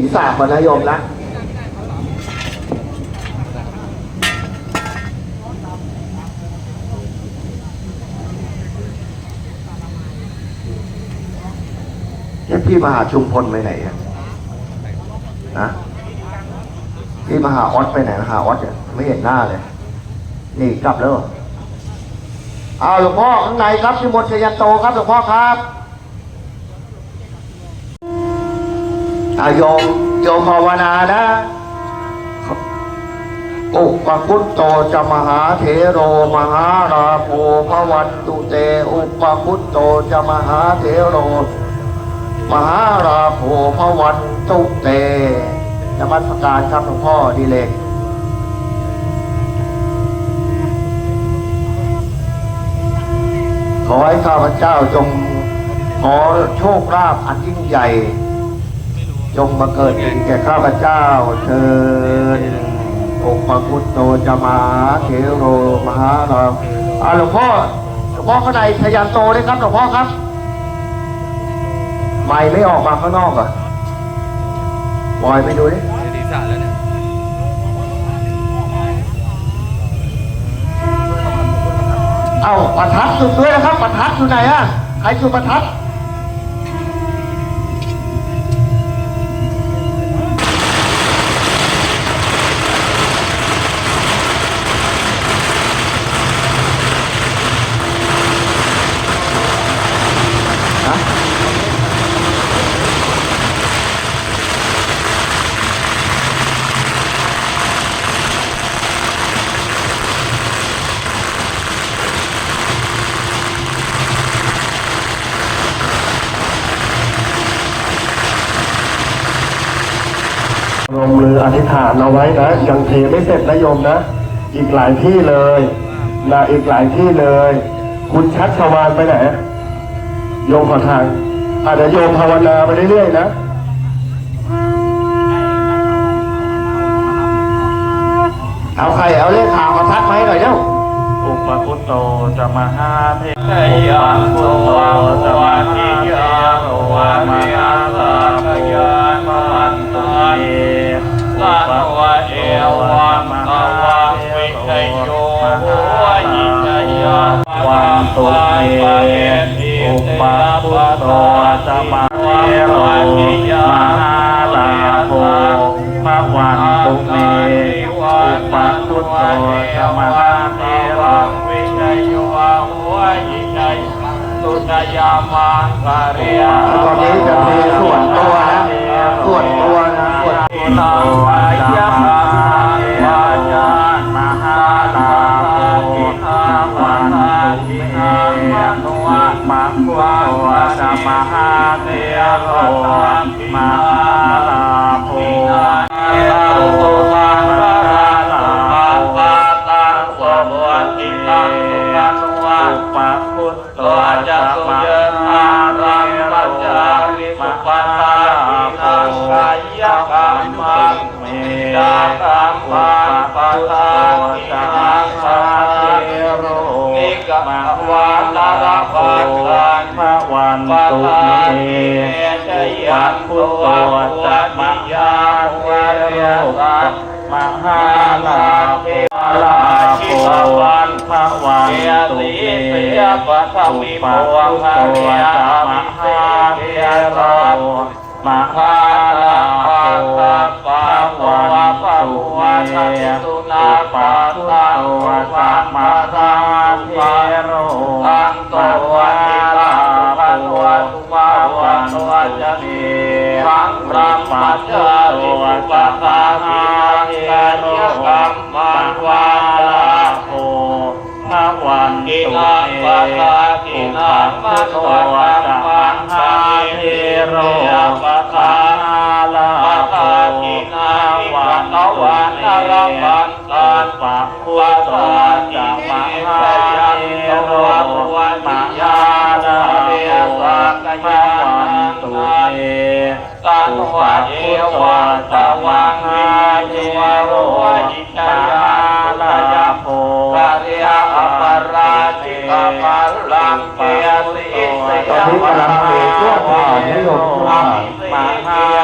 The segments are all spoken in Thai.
ศีรษะก่อนนะโยมนะเอ๊ะพี่มหาชุมพลไปไหนอะนะพี่มหาออสไปไหนมหาออสเนี่ยไม่เห็นหน้าเลย นี่กลับแล้วเอเอาหลวงพ่อข้างในครับที่มนชยันโตครับหลวงพ่อครับ อาโยมโยมภาวนานะอุปคุตโตจะมหาเถโรมหาราโภพวันตุเตอุปคุตโตจะมหาเถโร มหาราโภพวันตุเตนมัสการครับหลวงพ่อดีเลยขอให้ข้าพเจ้าจงขอโชคลาภอันยิ่งใหญ่ จงมาเกิดเป็นแก่ข้าพเจ้าเชิญองค์พระพุทธโตจะมาเทโรมหาเราอ่าหลวงพ่อหลวงพ่อข้างในทะยันโตด้วยครับหลวงพ่อครับไม่ไม่ออกมาข้างนอกเหรอะบอยไปดูดิในศีรษะแล้วเนี่ยเอ้าประทัดจุดด้วยนะครับประทัดอยู่ไหนอะใครจุดประทัด ออธิษฐานเอาไว้นะยังเทไม่เสร็จนะโยมนะ อีกหลายที่เลยนะอีกหลายที่เลย คุณชัดชวานไปไหนโยมขอทางอาจจะโยมภาวนาไปเรื่อยๆนะเอาใครเอาเลขข่าวมาทักมาให้หน่อยเร็วอุปคุตโตจะมาหาเทไยยังโส ปะพุทโตตัวจะสุเยอารังปัจจาริสุปัตตาทินังกายกรรมังเมดากรรมังปัตตาทินังสาเทโรนิกมวาลาราปัตตาพระวันปัตตุตาเมทิชยันตุวะมิยาเวรสังมหาลาภ เมเสียปัทวิภวงหาเรียมหาเทียรมมหาหาลาลาโภภาปะปะวะปะวะทันตุนาปะตังวะปะมาทังเทโรตังโตวะทิลาภะวะตุวะวะโตวะจะนีทังพระมัจจาริวปะทานาเทโร นังเมปะทากินังมโนววัจะมมมังหาคาเทเทโรปะปะทาทาลาปะโภทากินาวิวันวันนรปันตานปะพุปะทโธทาจะมมหาเทยันโรโตวันมวิหายาลานาโภเรสักะยาวันตุเมตันวะเอวังตวังวิเยวโร ชิกาปัลลังเกียติสตอนยานี้กำลังเทช่วงผ่านให้โยมช่วงผ่านมหา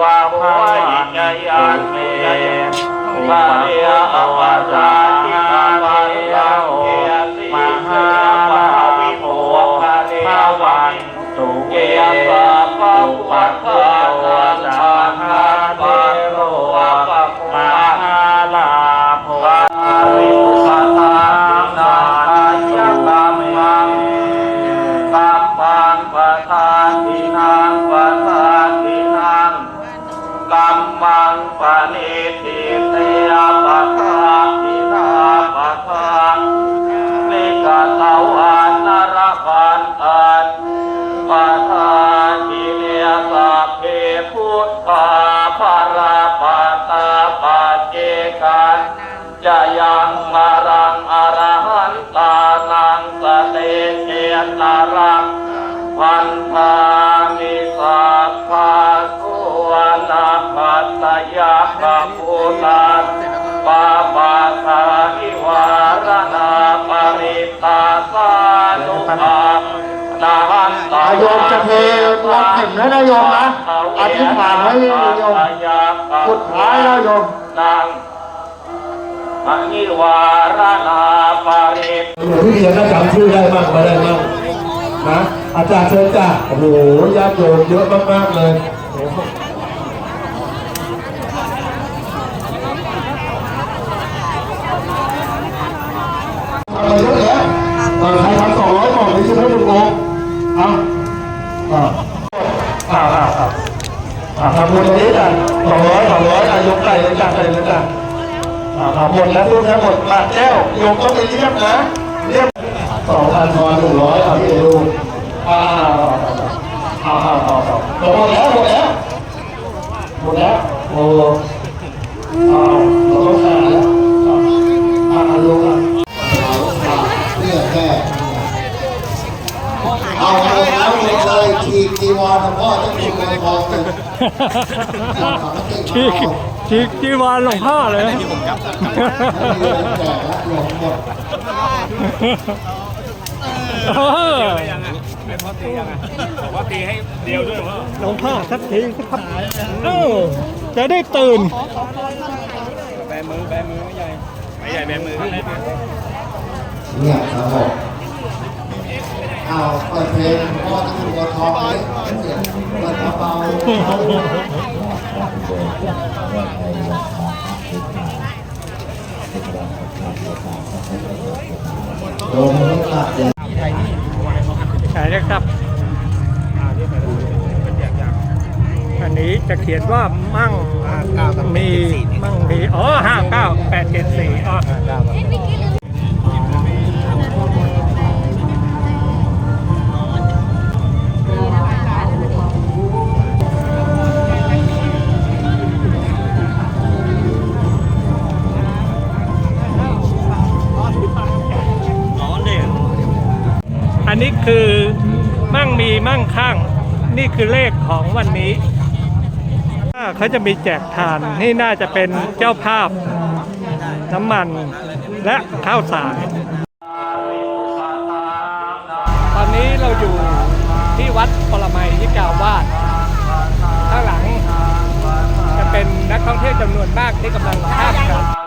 วะภวันจยันเมปะเยอวตาทิกาเทโรมหาลาวิโภภวันตุเกปะปะวัตต เจนรังพันธามิสัพพะสุวนาคัตตยาคัมพุตัสปาปาคาหิวารณาปริตาสานุภาพนาหันตาโยมจะเทรวมถึงแล้วนะโยมนะอธิษฐานไว้โยมสุดท้ายแล้วโยมนาง อนิวารนาปาริตหลวงพี่เรียนก็จำชื่อได้บ้างไม่ได้บ้างนะอาจารย์เชิญจ้าโอ้โหญาติโยมเยอะมากๆเลยอะไรเยอะแยะใครทำสองร้อยกล่องนี่ใช่ไหมลุงโอ๊คเอาอ่าอ่าอ่าอ่าอ่าทำบุญตรงนี้จ้ะสองร้อยสองร้อยอายกไก่เลยจ้ะไก่เลยจ้ะ อ่าหมดแล้วทุกทั้งหมดบาทแก้วโยมต้องไปเรียบนะเรียบสองพันทอนหนึ่งร้อยเอาที่ดูอ่าอ่าอ่าอ่าอ่าหมดแล้วหมดแล้วหมดแล้วโอ้อ้าวเราต้องกาแล้วอ่าอ่าลงอะเพื่อแค่เอาเลยเอาเลยทีจีวรพ่อต้องมีเงินทองเลยที ฉีกจีวรหลวงพ่อเลยแจกแล้วหลงหมดเออหลวงพ่อสักทีสักครับเออจะได้ตื่นเนี่ยครับผมเอาเปิดเพลงพ่อต้องมีเงินทองเลยเปิดเบาๆ โดนไม่ตัดเลยใช่นะครับ อันนี้จะเขียนว่ามั่งมีมั่งมีอ๋อห้าเก้าแปดเจ็ดสี่อ๋อ นนี้คือมั่งมีมั่งคั่ง นี่คือเลขของวันนี้อ่าเขาจะมีแจกทานนี่น่าจะเป็นเจ้าภาพ น้ำมันและข้าวสารตอนนี้เราอยู่ที่วัดปรมัยยิกาวาสข้างหลัง จะเป็นนักท่องเที่ยวจำนวนมากที่กำลังข้ามกัน